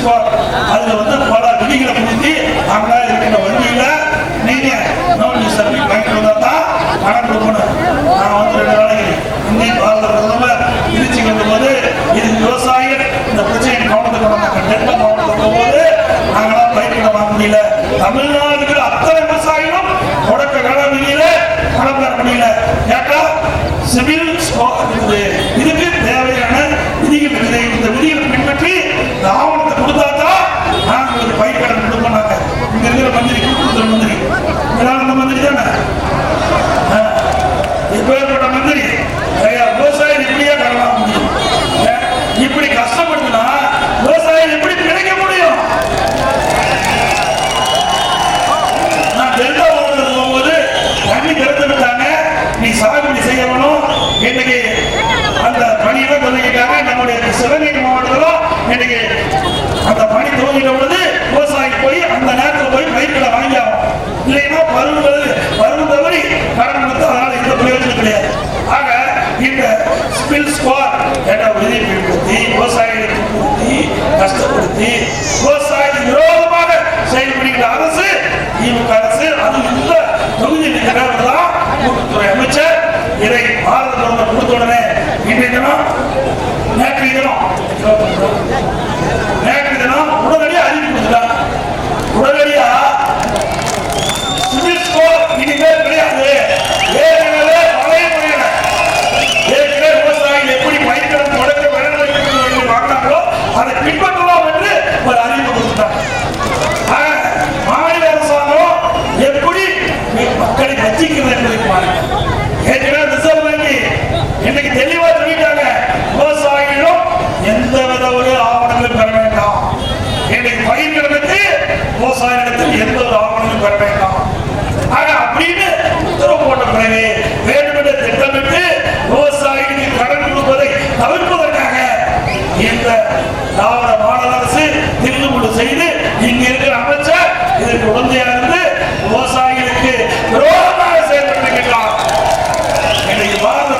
Civil அதுல வந்து பல விதிகளை புரிஞ்சு அங்க இருக்கிற வங்கியில நீங்க நோன் சர்வீஸ் வாங்கிட்டு வந்தா தான் பணம் கொடுக்கணும். நான் வந்து ரெண்டு நாளைக்கு இந்திய பாரத பிரதமர் திருச்சி வந்தபோது இது விவசாய இந்த பிரச்சனை கவனத்துக்கு வந்தாங்க. டெல்டா மாவட்டத்துக்கு போகும்போது நாங்களாம் பயிர்களை வாங்க முடியல. தமிழ்நாடுகள் அத்தனை விவசாயிகளும் தொடக்க கால விதியில பணம் பெற முடியல. கேட்டா சிவில் ஸ்கோர் இருக்குது இதுக்கு தேவையான விதிகள் இருக்குது இந்த விதிகளை பின்பற்றி இந்த ஆவணத்தை கொடுத்தா தான் நாங்க ஒரு பயிர் கடன் கொடுப்போம் நாங்க இங்க இருக்கிற மந்திரி மந்திரி இதெல்லாம் மந்திரி தானே இப்பேற்பட்ட மந்திரி ஐயா, விவசாயி இப்படியே கடன் முடியும் இப்படி கஷ்டப்படுத்தினா விவசாயம் எப்படி கிடைக்க முடியும் நான் டெல்டா ஓடுறது போகும்போது தண்ணி திறந்து விட்டாங்க நீ சாகுபடி செய்யணும் இன்னைக்கு அந்த பணியெல்லாம் தொடங்கிட்டாங்க இல்லைன்னா பருவங்கள் தவறி கடன் கொடுத்து அதனால எந்த பிரயோஜனம் கிடையாது. ஆக இந்த ஸ்பில் ஸ்கோர் என்ற விதியை பின்பற்றி விவசாயிகளை துன்புறுத்தி கஷ்டப்படுத்தி விவசாய விரோதமாக செயல்படுகிற அரசு திமுக அரசு அது இந்த தொகுதி கூட்டுத்துறை அமைச்சர் இதை பாரத பிரதமர் கொடுத்த உடனே இன்றைய தினம் நேற்றைய தினம் நேற்றைய இந்த திராவிட மாடல் அரசு திருமுழு செய்து இங்க இருக்கிற அமைச்சர் இதற்கு உடந்தையாக